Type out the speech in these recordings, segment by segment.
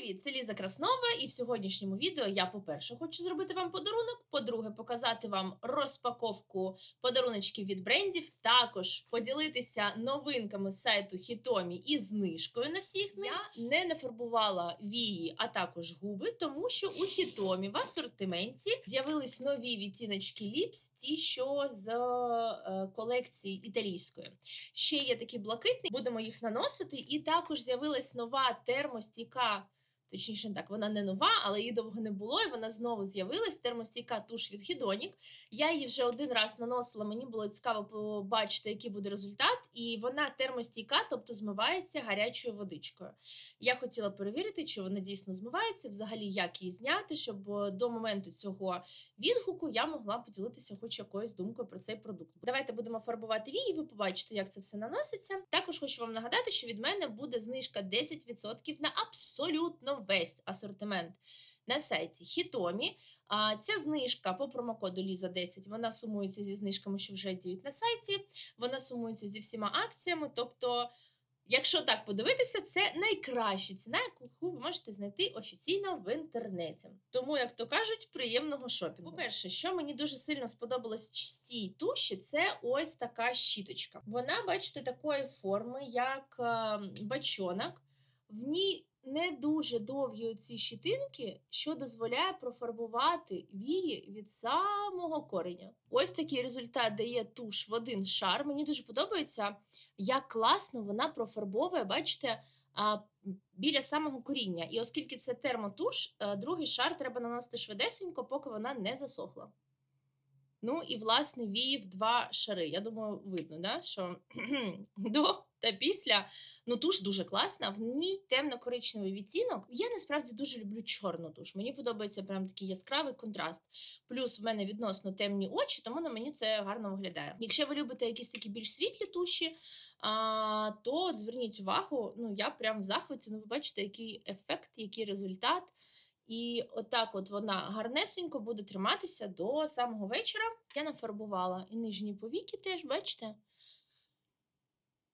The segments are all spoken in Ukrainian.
Привіт, це Ліза Краснова, і в сьогоднішньому відео я, по-перше, хочу зробити вам подарунок. По-друге, показати вам розпаковку подаруночків від брендів. Також поділитися новинками з сайту Хітомі і знижкою на всіх них. Я не нафарбувала вії, а також губи, тому що у Хітомі в асортименті з'явились нові відтіночки ліпс, ті, що з е, колекції італійської. Ще є такі блакитні, будемо їх наносити. І також з'явилась нова термостійка. Точніше, так, вона не нова, але її довго не було, і вона знову з'явилась. Термостійка туш від Хідонік. Я її вже один раз наносила. Мені було цікаво побачити, який буде результат. І вона термостійка, тобто змивається гарячою водичкою. Я хотіла перевірити, чи вона дійсно змивається, взагалі як її зняти, щоб до моменту цього відгуку я могла поділитися хоч якоюсь думкою про цей продукт. Давайте будемо фарбувати вії, ви побачите, як це все наноситься. Також хочу вам нагадати, що від мене буде знижка 10% на абсолютно весь асортимент на сайті Хітомі. А ця знижка по промокоду Ліза 10 вона сумується зі знижками, що вже діють на сайті. Вона сумується зі всіма акціями. Тобто, якщо так подивитися, це найкраща ціна, яку ви можете знайти офіційно в інтернеті. Тому, як то кажуть, приємного шопінгу. По-перше, що мені дуже сильно сподобалось в цій туші, це ось така щіточка. Вона, бачите, такої форми, як е, бачонок. В ній не дуже довгі оці щитинки, що дозволяє профарбувати вії від самого кореня. Ось такий результат дає туш в один шар. Мені дуже подобається, як класно вона профарбовує, бачите, біля самого коріння. І оскільки це термотуш, е, другий шар треба наносити швидесенько, поки вона не засохла. Ну і власне вії в два шари. Я думаю, видно, да? що до та після ну туш дуже класна. В ній темно-коричневий відтінок. Я насправді дуже люблю чорну туш. Мені подобається прям такий яскравий контраст. Плюс в мене відносно темні очі, тому на мені це гарно виглядає. Якщо ви любите якісь такі більш світлі туші, а, то от зверніть увагу, ну я прям в захваті. Ну, ви бачите, який ефект, який результат. І отак от вона гарнесенько буде триматися до самого вечора. Я нафарбувала і нижні повіки теж, бачите?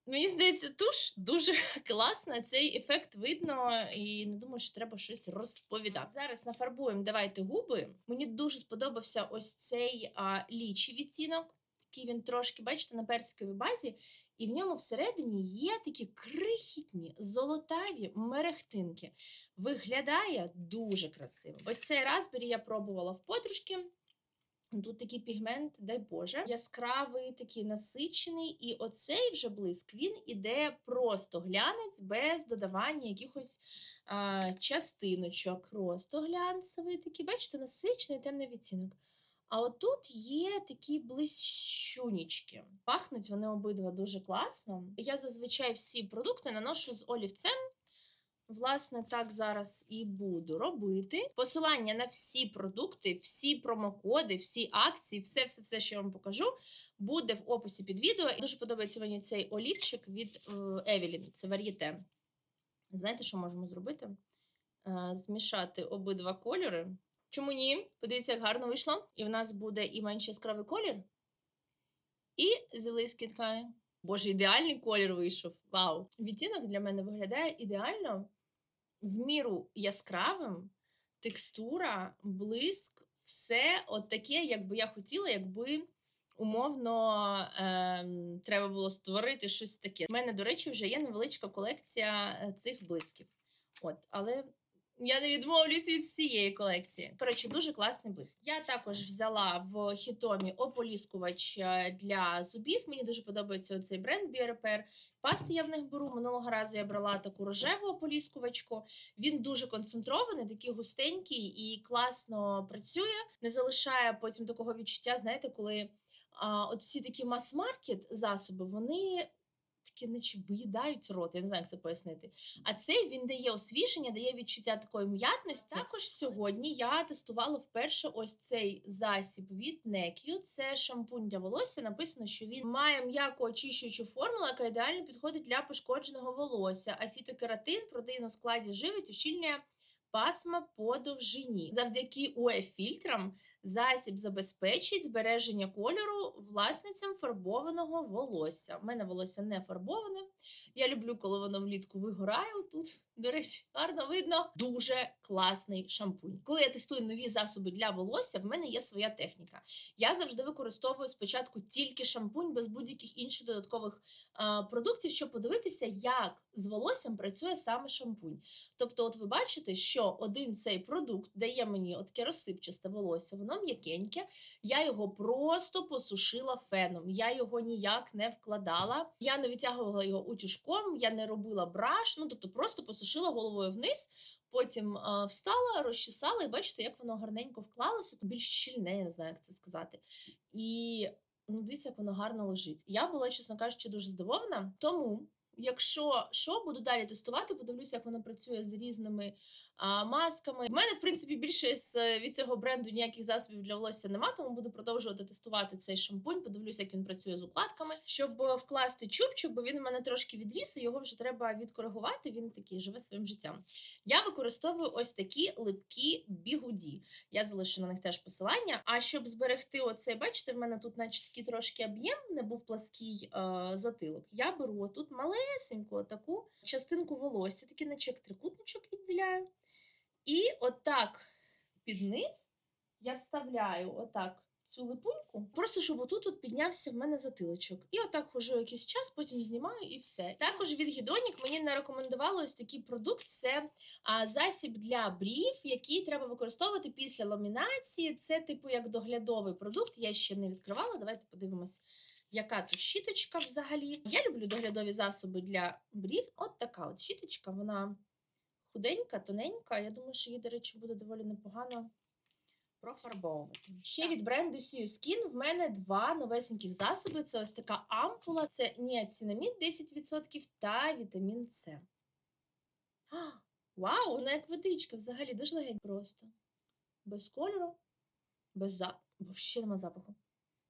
Мені здається, туш дуже класна. Цей ефект видно, і не думаю, що треба щось розповідати. Зараз нафарбуємо. Давайте губи. Мені дуже сподобався ось цей а, лічий відтінок. Такий він трошки, бачите, на персиковій базі, і в ньому всередині є такі крихітні золотаві мерехтинки. Виглядає дуже красиво. Ось цей разбері я пробувала в подружки. Тут такий пігмент, дай Боже, яскравий, такий насичений, і оцей вже блиск він іде просто глянець без додавання якихось а, частиночок. Просто глянцевий такий, бачите, насичений темний відтінок. А отут є такі блищунічки. Пахнуть вони обидва дуже класно. Я зазвичай всі продукти наношу з олівцем. Власне, так зараз і буду робити. Посилання на всі продукти, всі промокоди, всі акції, все, все, все, що я вам покажу, буде в описі під відео. І дуже подобається мені цей олівчик від Евелін. Це вар'єте. Знаєте, що можемо зробити? Змішати обидва кольори. Чому ні? Подивіться, як гарно вийшло. І в нас буде і менш яскравий колір, і зілий скіткає. Боже, ідеальний колір вийшов. Вау! Відтінок для мене виглядає ідеально, в міру яскравим, текстура, блиск, все от таке, як би я хотіла, якби умовно е, треба було створити щось таке. У мене, до речі, вже є невеличка колекція цих блисків. От, але я не відмовлюсь від всієї колекції. Коротше, дуже класний блиск. Я також взяла в хітомі ополіскувач для зубів. Мені дуже подобається цей бренд BRPR. Пасти я в них беру. Минулого разу я брала таку рожеву ополіскувачку. Він дуже концентрований, такий густенький і класно працює. Не залишає потім такого відчуття, знаєте, коли а, от всі такі мас-маркет засоби, вони такі, наче виїдають рот, я не знаю, як це пояснити. А цей він дає освіження, дає відчуття такої м'ятності. Також сьогодні я тестувала вперше ось цей засіб від NECU. Це шампунь для волосся. Написано, що він має м'яку очищуючу формулу, яка ідеально підходить для пошкодженого волосся. А фітокератин, протеїн у складі живить, ущільнює пасма по довжині. Завдяки УЕ-фільтрам Засіб забезпечить збереження кольору власницям фарбованого волосся. У мене волосся не фарбоване. Я люблю, коли воно влітку вигорає тут. До речі, гарно видно. Дуже класний шампунь. Коли я тестую нові засоби для волосся, в мене є своя техніка. Я завжди використовую спочатку тільки шампунь без будь-яких інших додаткових а, продуктів, щоб подивитися, як з волоссям працює саме шампунь. Тобто, от ви бачите, що один цей продукт дає мені таке розсипчасте волосся, воно м'якеньке. Я його просто посушила феном. Я його ніяк не вкладала. Я не витягувала його утюжком, я не робила браш, ну тобто просто посушила головою вниз. Потім е, встала, розчесала, і бачите, як воно гарненько вклалося, то більш щільне, я не знаю, як це сказати. І ну, дивіться, як воно гарно лежить. Я була, чесно кажучи, дуже здивована. Тому, якщо що, буду далі тестувати, подивлюся, як воно працює з різними масками. В мене, в принципі, більше з від цього бренду ніяких засобів для волосся нема, тому буду продовжувати тестувати цей шампунь. Подивлюся, як він працює з укладками, щоб е, вкласти чубчик, бо він у мене трошки відріс, і його вже треба відкоригувати. Він такий живе своїм життям. Я використовую ось такі липкі бігуді. Я залишу на них теж посилання. А щоб зберегти оцей, бачите, в мене тут, наче такий трошки об'єм, не був плаский е, затилок. Я беру отут малесеньку таку частинку волосся, такий, наче як трикутничок відділяю. І отак під низ я вставляю отак цю липуньку, просто щоб отут от піднявся в мене затилочок. І отак хожу якийсь час, потім знімаю і все. Також від Гідонік мені не рекомендували ось такий продукт. Це а, засіб для брів, який треба використовувати після ламінації. Це, типу, як доглядовий продукт. Я ще не відкривала. Давайте подивимось. Яка тут щіточка взагалі? Я люблю доглядові засоби для брів. От така от щіточка, вона худенька, тоненька. Я думаю, що її, до речі, буде доволі непогано профарбовувати. Ще від бренду Sea Skin в мене два новесеньких засоби. Це ось така ампула, це ніацинамід 10% та вітамін С. А, Вау, вона як водичка, взагалі дуже легень просто. Без кольору, без запаху. Взагалі нема запаху.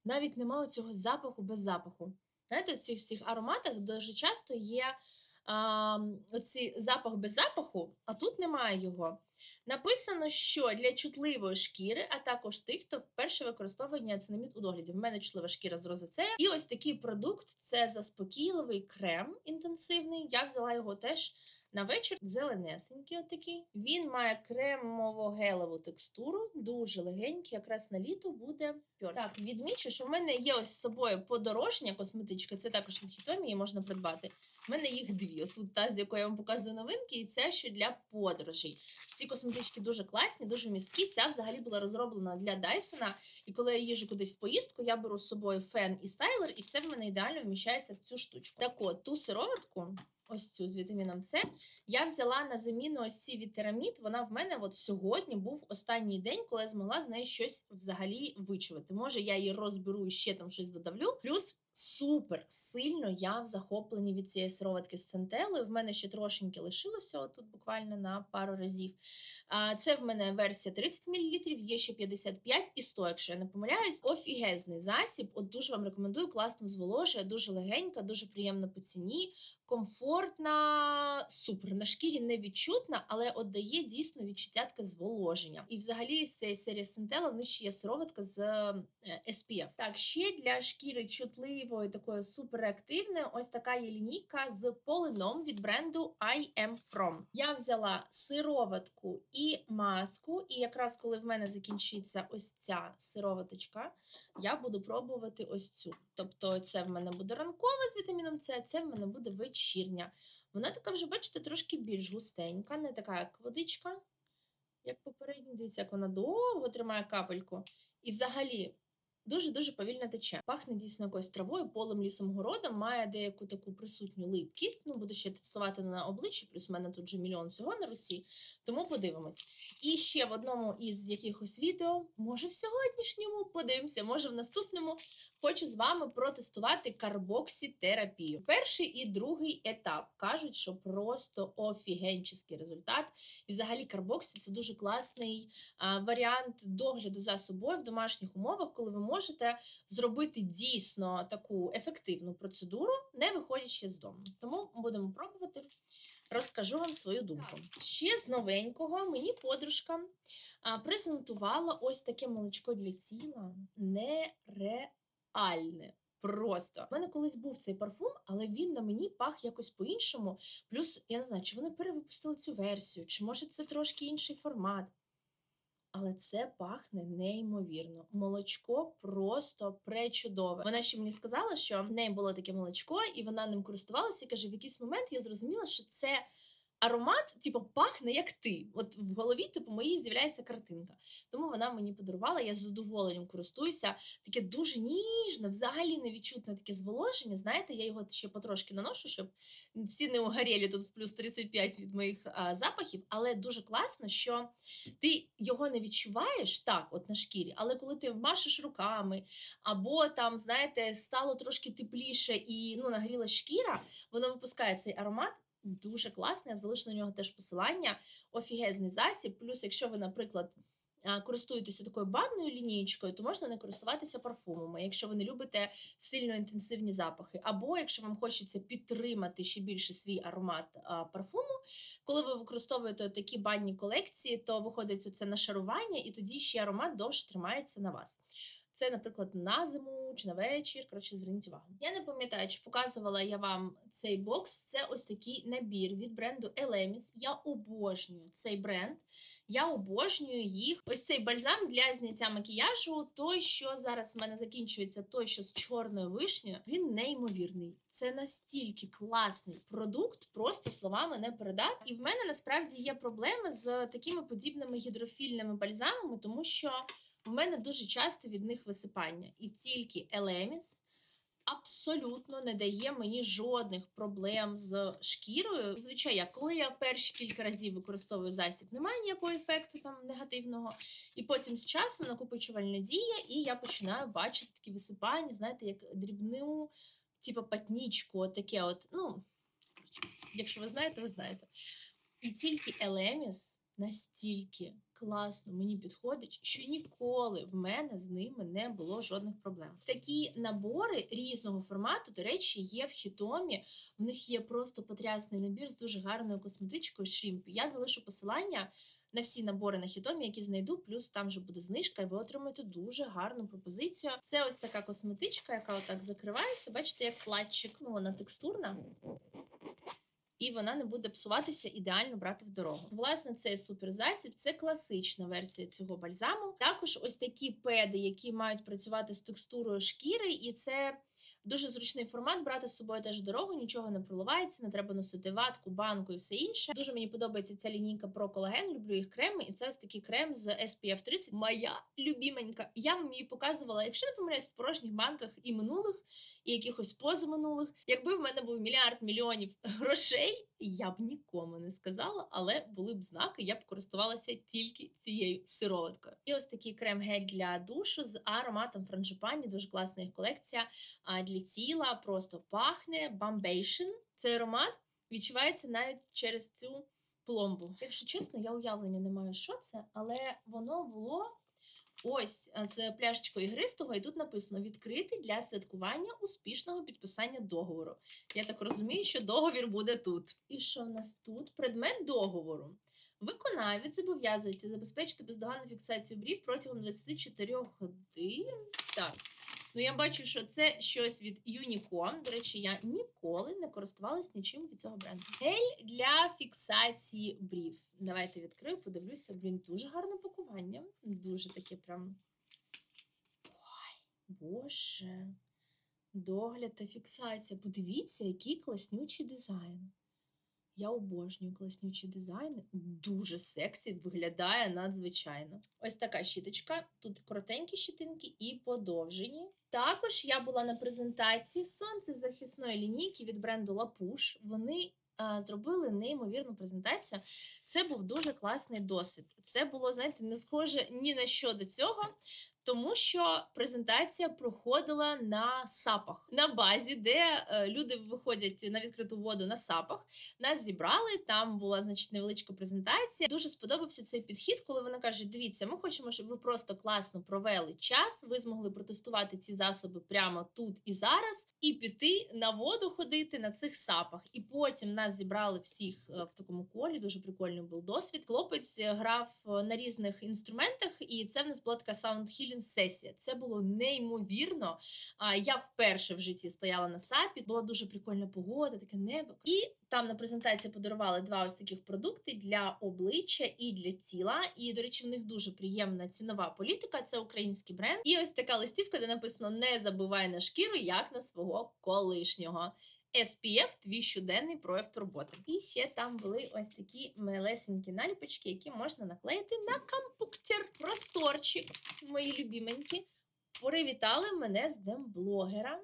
Навіть немає цього запаху без запаху. Знаєте, в цих всіх ароматах дуже часто є а, оці запах без запаху, а тут немає його. Написано, що для чутливої шкіри, а також тих, хто вперше використовує ніацинамід у догляді. В мене чутлива шкіра з розоцея. І ось такий продукт це заспокійливий крем інтенсивний. Я взяла його теж на вечір. Зеленесенький отакий. Він має кремово-гелеву текстуру, дуже легенький, якраз на літо буде пьор. Так, відмічу, що в мене є ось з собою подорожня косметичка, це також від Хітомі, її можна придбати. У мене їх дві. Отут та, з якої я вам показую новинки, і це ще для подорожей. Ці косметички дуже класні, дуже місткі. Ця взагалі була розроблена для Дайсона. І коли я їжджу кудись в поїздку, я беру з собою фен і стайлер, і все в мене ідеально вміщається в цю штучку. Так от, ту сироватку, ось цю з вітаміном С, я взяла на заміну ось ці вітерамід. Вона в мене от сьогодні був останній день, коли я змогла з неї щось взагалі вичувати. Може, я її розберу і ще там щось додавлю. Плюс супер сильно я в захопленні від цієї сироватки з центелою. В мене ще трошеньки лишилося отут буквально на пару разів. Це в мене версія 30 мл, є ще 55 і 100, якщо я не помиляюсь. Офігезний засіб. От дуже вам рекомендую, класно зволожує, дуже легенька, дуже приємна по ціні, комфортна, супер. На шкірі не відчутна, але от дає дійсно відчуття зволоження. І взагалі з цієї серії Сентела в них ще є сироватка з е, SPF. Так, ще для шкіри чутливої, такої суперактивної, ось така є лінійка з полином від бренду I am From. Я взяла сироватку і маску, і якраз коли в мене закінчиться ось ця сироваточка, я буду пробувати ось цю. Тобто, це в мене буде ранкова з вітаміном С, це в мене буде вечірня. Вона така вже, бачите, трошки більш густенька, не така, як водичка, як попередня. Дивіться, як вона довго тримає капельку. І взагалі дуже-дуже повільно тече. Пахне дійсно якоюсь травою, полем, лісом, городом, має деяку таку присутню липкість. Ну, буду ще тестувати на обличчі, плюс в мене тут же мільйон всього на руці, тому подивимось. І ще в одному із якихось відео, може в сьогоднішньому, подивимося, може в наступному. Хочу з вами протестувати карбоксітерапію. Перший і другий етап кажуть, що просто офігенчий результат. І взагалі карбоксі це дуже класний а, варіант догляду за собою в домашніх умовах, коли ви можете зробити дійсно таку ефективну процедуру, не виходячи з дому. Тому будемо пробувати. Розкажу вам свою думку. Ще з новенького мені подружка презентувала ось таке молочко для тіла нереальне. Просто У мене колись був цей парфум, але він на мені пах якось по-іншому. Плюс я не знаю, чи вони перевипустили цю версію, чи може це трошки інший формат. Але це пахне неймовірно. Молочко просто пречудове. Вона ще мені сказала, що в неї було таке молочко, і вона ним користувалася. І каже: в якийсь момент я зрозуміла, що це аромат, типу, пахне як ти. От в голові, типу, моїй з'являється картинка. Тому вона мені подарувала. Я з задоволенням користуюся. Таке дуже ніжне, взагалі невідчутне таке зволоження. Знаєте, я його ще потрошки наношу, щоб всі не угорєлі тут в плюс 35 від моїх а, запахів. Але дуже класно, що ти його не відчуваєш так, от на шкірі, але коли ти машеш руками, або там, знаєте, стало трошки тепліше і ну, нагріла шкіра, воно випускає цей аромат. Дуже класний, я залишу на нього теж посилання. Офігезний засіб. Плюс, якщо ви, наприклад, користуєтеся такою банною лінієчкою, то можна не користуватися парфумами, якщо ви не любите сильно інтенсивні запахи. Або якщо вам хочеться підтримати ще більше свій аромат парфуму, коли ви використовуєте такі банні колекції, то виходить це нашарування, і тоді ще аромат довше тримається на вас. Це, наприклад, на зиму чи на вечір. Коротше, зверніть увагу. Я не пам'ятаю, чи показувала я вам цей бокс. Це ось такий набір від бренду Elemis. Я обожнюю цей бренд. Я обожнюю їх. Ось цей бальзам для зняття макіяжу. Той, що зараз в мене закінчується, той, що з чорною вишнею, він неймовірний. Це настільки класний продукт, просто словами не передати. І в мене насправді є проблеми з такими подібними гідрофільними бальзамами, тому що. У мене дуже часто від них висипання, і тільки Елеміс абсолютно не дає мені жодних проблем з шкірою. Звичайно, коли я перші кілька разів використовую засіб, немає ніякого ефекту там негативного. І потім з часом накопичувальна дія, і я починаю бачити такі висипання, знаєте, як дрібну, типу патнічку, таке от, ну, якщо ви знаєте, ви знаєте. І тільки Елеміс настільки класно мені підходить, що ніколи в мене з ними не було жодних проблем. Такі набори різного формату, до речі, є в хітомі. В них є просто потрясний набір з дуже гарною косметичкою Шрімп. Я залишу посилання. На всі набори на хітомі, які знайду, плюс там же буде знижка, і ви отримаєте дуже гарну пропозицію. Це ось така косметичка, яка отак закривається. Бачите, як клатчик, ну вона текстурна і вона не буде псуватися ідеально брати в дорогу. Власне, цей суперзасіб це класична версія цього бальзаму. Також ось такі педи, які мають працювати з текстурою шкіри, і це. Дуже зручний формат брати з собою теж дорогу, нічого не проливається, не треба носити ватку, банку і все інше. Дуже мені подобається ця лінійка про колаген. Люблю їх креми, і це ось такий крем з SPF 30. Моя любіменька. Я вам її показувала, якщо не помиляюсь, в порожніх банках і минулих, і якихось позаминулих. Якби в мене був мільярд мільйонів грошей, я б нікому не сказала, але були б знаки, я б користувалася тільки цією сироваткою. І ось такий крем-гель для душу з ароматом франжипані. Дуже класна їх колекція. А для тіла просто пахне бамбейшн. Цей аромат відчувається навіть через цю пломбу. Якщо чесно, я уявлення не маю, що це, але воно було. Ось з пляшечкою ігристого, і тут написано відкритий для святкування успішного підписання договору. Я так розумію, що договір буде тут. І що в нас тут? Предмет договору. Виконавець зобов'язується забезпечити бездоганну фіксацію брів протягом 24 годин. Так. Ну, я бачу, що це щось від Unicorn. До речі, я ніколи не користувалась нічим від цього бренду. Гель для фіксації брів. Давайте відкрию, подивлюся. Блін, дуже гарне пакування. Дуже таке прям. Ой, Боже. Догляд та фіксація. Подивіться, який класнючий дизайн. Я обожнюю класнючі дизайни. Дуже сексі, виглядає надзвичайно. Ось така щіточка. Тут коротенькі щітинки і подовжені. Також я була на презентації сонцезахисної лінійки від бренду Лапуш. Вони зробили неймовірну презентацію. Це був дуже класний досвід. Це було, знаєте, не схоже ні на що до цього. Тому що презентація проходила на сапах на базі, де е, люди виходять на відкриту воду на сапах. Нас зібрали. Там була значить невеличка презентація. Дуже сподобався цей підхід, коли вони кажуть: дивіться, ми хочемо, щоб ви просто класно провели час. Ви змогли протестувати ці засоби прямо тут і зараз, і піти на воду ходити на цих сапах. І потім нас зібрали всіх е, в такому колі. Дуже прикольний був досвід. Хлопець е, грав на різних інструментах, і це в нас була така саунд-хілінг сесія. Це було неймовірно. Я вперше в житті стояла на сапі. Була дуже прикольна погода, таке небо. І там на презентації подарували два ось таких продукти для обличчя і для тіла. І, до речі, в них дуже приємна цінова політика. Це український бренд. І ось така листівка, де написано: Не забувай на шкіру, як на свого колишнього. SPF – твій щоденний прояв турботи. І ще там були ось такі малесенькі наліпочки, які можна наклеїти на компуктер. Просторчик, мої любіменькі. Привітали мене з Днем блогера.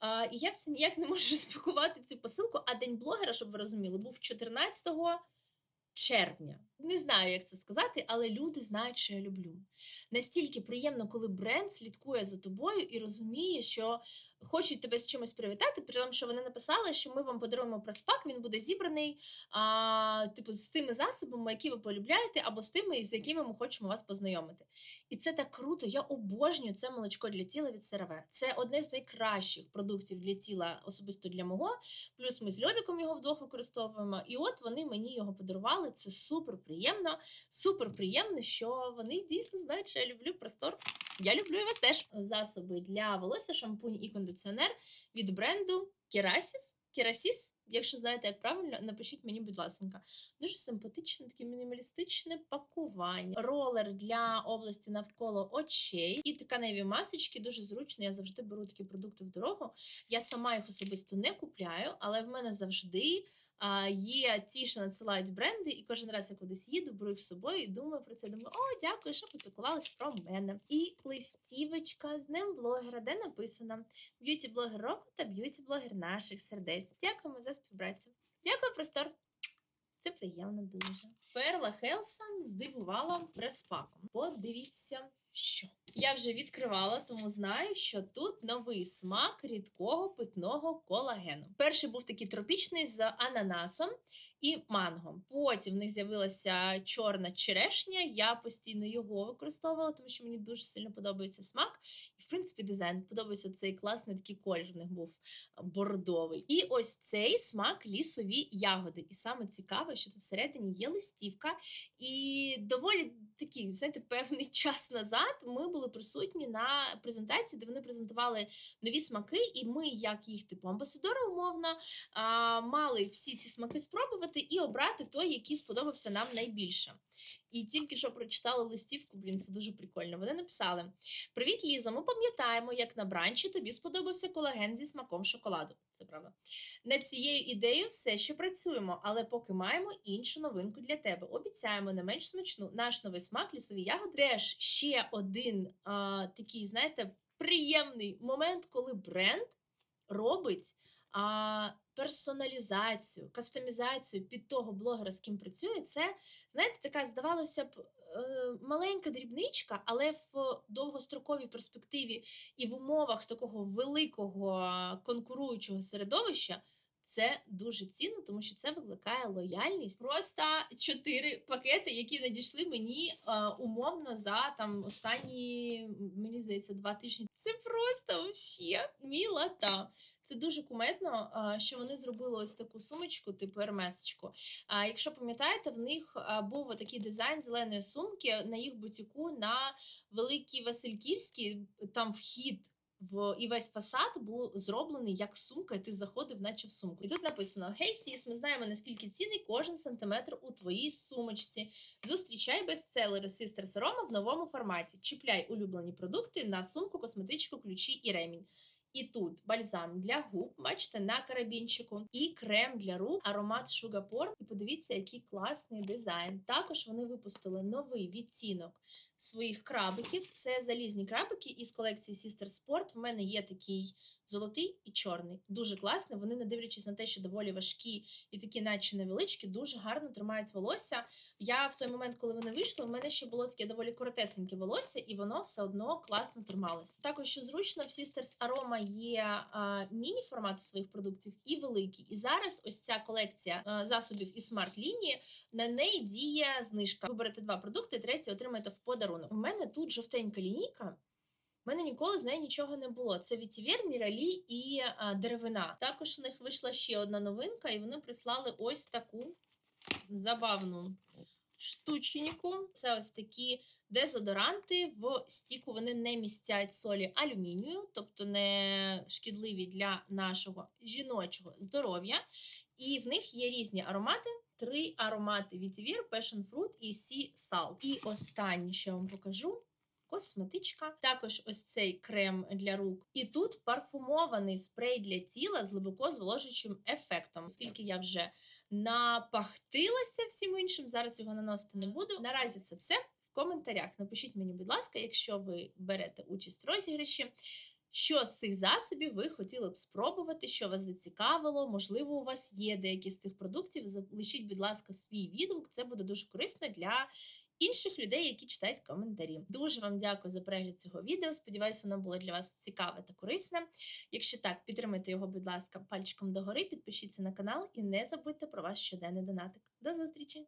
А, і я все ніяк не можу розпакувати цю посилку. А день блогера, щоб ви розуміли, був 14 червня. Не знаю, як це сказати, але люди знають, що я люблю. Настільки приємно, коли бренд слідкує за тобою і розуміє, що хочуть тебе з чимось привітати, при тому, що вони написали, що ми вам подаруємо проспак, він буде зібраний а, типу, з тими засобами, які ви полюбляєте, або з тими, з якими ми хочемо вас познайомити. І це так круто. Я обожнюю це молочко для тіла від CeraVe. Це одне з найкращих продуктів для тіла, особисто для мого. Плюс ми з Льовіком його вдвох використовуємо. І от вони мені його подарували. Це супер приємно. Супер приємно, що вони дійсно знають, що я люблю простор. Я люблю вас теж. Засоби для волосся, шампунь і кондиціонер від бренду Kerasis. Kerasis. Якщо знаєте, як правильно, напишіть мені, будь ласка. Дуже симпатичне, таке мінімалістичне пакування. Ролер для області навколо очей. І тканеві масочки дуже зручно. Я завжди беру такі продукти в дорогу. Я сама їх особисто не купляю, але в мене завжди. А, є ті, що надсилають бренди, і кожен раз я кудись їду, беру їх з собою і думаю про це. Думаю, о, дякую, що попіклувались про мене. І листівочка з днем блогера, де написано б'юті блогер року та б'юті блогер наших сердець. Дякуємо за співпрацю. Дякую, простор. Це приємно дуже. Перла Хелса здивувала прес-паком. Подивіться, що я вже відкривала, тому знаю, що тут новий смак рідкого питного колагену. Перший був такий тропічний з ананасом і манго. Потім в них з'явилася чорна черешня. Я постійно його використовувала, тому що мені дуже сильно подобається смак. І, в принципі, дизайн подобається цей класний такий колір. В них був бордовий. І ось цей смак лісові ягоди. І саме цікаве, що тут всередині є листівка. І доволі такий, знаєте, певний час назад ми були присутні на презентації, де вони презентували нові смаки, і ми, як їх типу амбасадори, умовно, мали всі ці смаки спробувати і обрати той, який сподобався нам найбільше. І тільки що прочитала листівку, блін, це дуже прикольно. Вони написали: Привіт, Лізо! Ми пам'ятаємо, як на бранчі тобі сподобався колаген зі смаком шоколаду. Це правда. Над цією ідеєю все ще працюємо, але поки маємо іншу новинку для тебе. Обіцяємо не менш смачну. Наш новий смак лісові ягоди теж ще один а, такий, знаєте, приємний момент, коли бренд робить персоналізацію, кастомізацію під того блогера, з ким працює. Це, знаєте, така здавалося б. е, Маленька дрібничка, але в довгостроковій перспективі і в умовах такого великого конкуруючого середовища це дуже цінно, тому що це викликає лояльність. Просто чотири пакети, які надійшли мені е, умовно за там останні, мені здається, два тижні. Це просто вообще мілота. Це дуже куметно, що вони зробили ось таку сумочку, типу ермесочку. А якщо пам'ятаєте, в них був такий дизайн зеленої сумки на їх бутіку на Великій Васильківській, там вхід. В і весь фасад був зроблений як сумка, і ти заходив, наче в сумку. І тут написано: Гей, сіс, ми знаємо наскільки цінний кожен сантиметр у твоїй сумочці. Зустрічай бестселери Sisters Aroma в новому форматі. Чіпляй улюблені продукти на сумку, косметичку, ключі і ремінь. І тут бальзам для губ, бачите, на карабінчику, і крем для рук, аромат Sugarporn. І подивіться, який класний дизайн. Також вони випустили новий відтінок своїх крабиків. Це залізні крабики із колекції Sister Sport. В мене є такий Золотий і чорний. Дуже класно. Вони, не дивлячись на те, що доволі важкі і такі, наче невеличкі, дуже гарно тримають волосся. Я в той момент, коли вони вийшли, у мене ще було таке доволі коротесеньке волосся, і воно все одно класно трималося. Також що зручно, в Sisters Aroma є міні-формати своїх продуктів і великі. І зараз ось ця колекція а, засобів і смарт-лінії на неї діє знижка. Ви берете два продукти, третій отримаєте в подарунок. У мене тут жовтенька лінійка. У мене ніколи з нею нічого не було. Це вітівер, міралі і а, деревина. Також у них вийшла ще одна новинка, і вони прислали ось таку забавну штучніку. Це ось такі дезодоранти. В стіку вони не містять солі алюмінію, тобто не шкідливі для нашого жіночого здоров'я. І в них є різні аромати. Три аромати Vetiver, Passion Fruit і Sea Salt. І останнє, що я вам покажу. Косметичка, також ось цей крем для рук. І тут парфумований спрей для тіла з глибоко зволожуючим ефектом. Оскільки я вже напахтилася всім іншим, зараз його наносити не буду. Наразі це все. В коментарях напишіть мені, будь ласка, якщо ви берете участь в розіграші. Що з цих засобів ви хотіли б спробувати, що вас зацікавило? Можливо, у вас є деякі з цих продуктів. Залишіть, будь ласка, свій відгук. Це буде дуже корисно для інших людей, які читають коментарі. Дуже вам дякую за перегляд цього відео. Сподіваюся, воно було для вас цікаве та корисне. Якщо так, підтримайте його, будь ласка, пальчиком догори, підпишіться на канал і не забудьте про ваш щоденний донатик. До зустрічі!